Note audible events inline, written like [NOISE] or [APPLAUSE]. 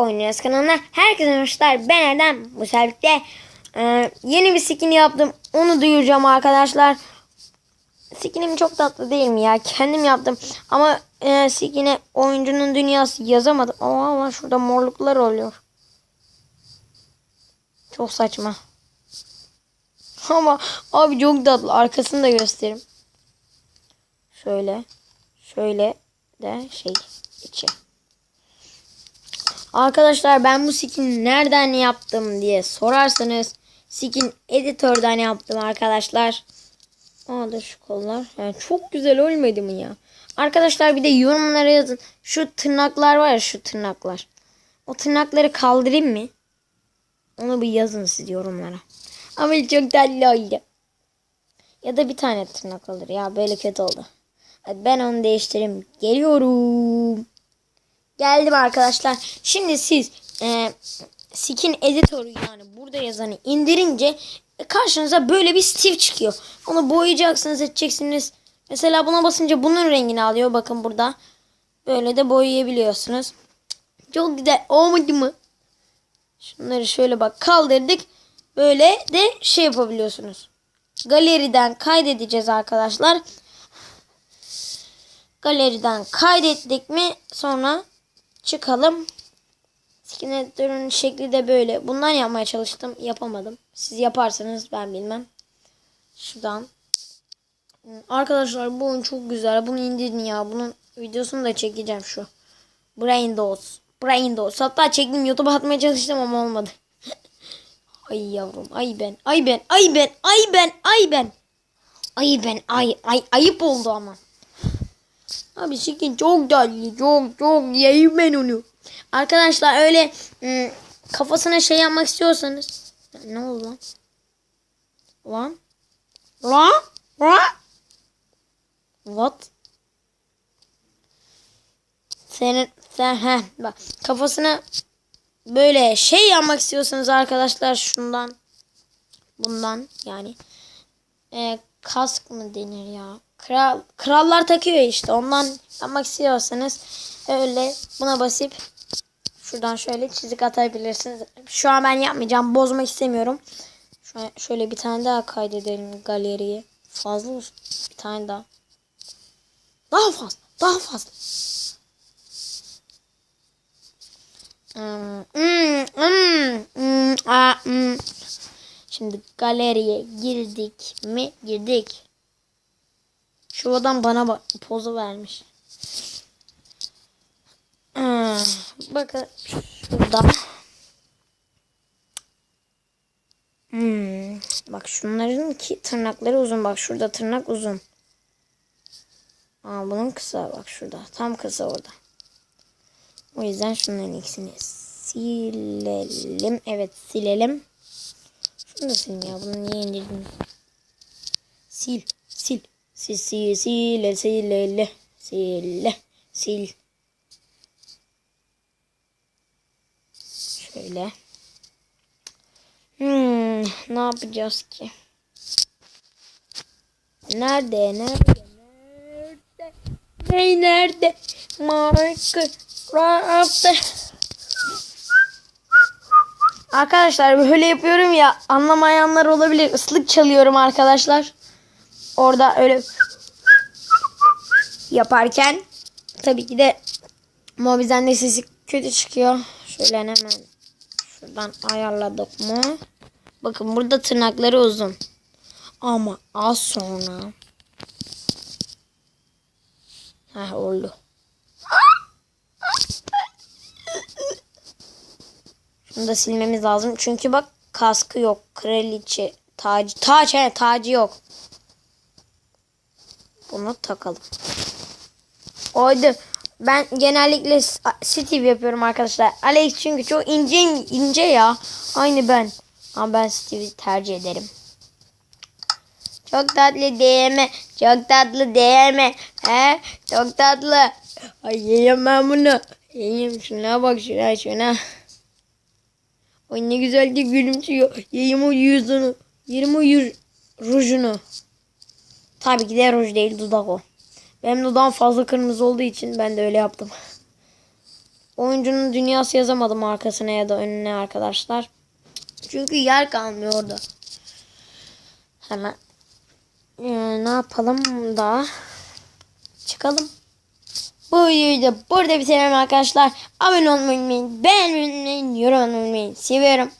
Oynuyoruz kanalına. Herkese merhabalar. Ben Erdem. Bu sebeple e, yeni bir skin yaptım. Onu duyuracağım arkadaşlar. Skinim çok tatlı değil mi ya? Kendim yaptım. Ama e, skine oyuncunun dünyası yazamadım. Ama, ama şurada morluklar oluyor. Çok saçma. [LAUGHS] Ama abi çok tatlı. Arkasını da göstereyim. Şöyle. Şöyle de şey içi. Arkadaşlar ben bu skin nereden yaptım diye sorarsanız skin editörden yaptım arkadaşlar. Aa şu kollar. Yani çok güzel olmadı mı ya? Arkadaşlar bir de yorumlara yazın. Şu tırnaklar var ya şu tırnaklar. O tırnakları kaldırayım mı? Onu bir yazın siz yorumlara. Ama çok tatlı oldu. Ya da bir tane tırnak olur ya böyle kötü oldu. Hadi ben onu değiştireyim. Geliyorum. Geldim arkadaşlar. Şimdi siz e, skin editörü yani burada yazanı indirince e, karşınıza böyle bir Steve çıkıyor. Onu boyayacaksınız edeceksiniz. Mesela buna basınca bunun rengini alıyor. Bakın burada. Böyle de boyayabiliyorsunuz. Çok güzel olmadı mı? Şunları şöyle bak kaldırdık. Böyle de şey yapabiliyorsunuz. Galeriden kaydedeceğiz arkadaşlar. Galeriden kaydettik mi sonra çıkalım. Skin editörünün şekli de böyle. Bundan yapmaya çalıştım. Yapamadım. Siz yaparsanız ben bilmem. Şuradan. Arkadaşlar bu oyun çok güzel. Bunu indirin ya. Bunun videosunu da çekeceğim şu. Brain Dose. Brain Dose. Hatta çektim YouTube'a atmaya çalıştım ama olmadı. [LAUGHS] ay yavrum. Ay ben. Ay ben. Ay ben. Ay ben. Ay ben. Ay ben. Ay. Ay. Ayıp oldu ama. Abi skin çok tatlı. Çok çok yiyeyim ben onu. Arkadaşlar öyle ım, kafasına şey yapmak istiyorsanız. Ne oldu lan? Lan? Lan? Lan? What? Senin sen he bak kafasına böyle şey yapmak istiyorsanız arkadaşlar şundan bundan yani e, kask mı denir ya? Kral krallar takıyor işte. Ondan yapmak istiyorsanız öyle buna basıp şuradan şöyle çizik atabilirsiniz. Şu an ben yapmayacağım. Bozmak istemiyorum. Şu an şöyle bir tane daha kaydedelim galeriye. Fazla olsun. Bir tane daha. Daha fazla. Daha fazla. Hmm, hmm, hmm, hmm, aa, hmm. Şimdi galeriye girdik mi? Girdik. Şu adam bana bak pozu vermiş. Hmm, bakın şurada. Hmm, bak şunların ki tırnakları uzun. Bak şurada tırnak uzun. Aa, bunun kısa bak şurada. Tam kısa orada. O yüzden şunların ikisini silelim. Evet silelim. Silin ya. Bunu niye indirdin? Sil. Sil. Sil sil sile sile sile sil. Şöyle. Hmm, ne yapacağız ki? Nerede? Nerede? Nerede? Ney nerede? Minecraft'ta. Arkadaşlar böyle yapıyorum ya anlamayanlar olabilir. Islık çalıyorum arkadaşlar. Orada öyle yaparken tabii ki de Mobizen de sesi kötü çıkıyor. Şöyle hemen şuradan ayarladık mı? Bakın burada tırnakları uzun. Ama az sonra Heh oldu. Şunu da silmemiz lazım. Çünkü bak kaskı yok. Kraliçe tacı. Taç he tacı yok. Bunu takalım. Oydu. Ben genellikle Steve yapıyorum arkadaşlar. Alex çünkü çok ince ince ya. Aynı ben. Ama ben Steve'i tercih ederim. Çok tatlı değme. Çok tatlı değme. He? Çok tatlı. Ay yiyeyim ben bunu. Yiyeyim şuna bak şuna şuna. Ay ne güzel de gülümsüyor. Yiyeyim o yüzünü. Yerim o yüz rujunu. Tabii ki de ruj değil dudak o. Benim dudağım fazla kırmızı olduğu için ben de öyle yaptım. oyuncunun dünyası yazamadım arkasına ya da önüne arkadaşlar. Çünkü yer kalmıyor orada. Hemen ee, ne yapalım da çıkalım. Bu videoyu da burada bitirelim arkadaşlar. Abone olmayı unutmayın. Beğenmeyi unutmayın. Yorum unutmayın. Seviyorum.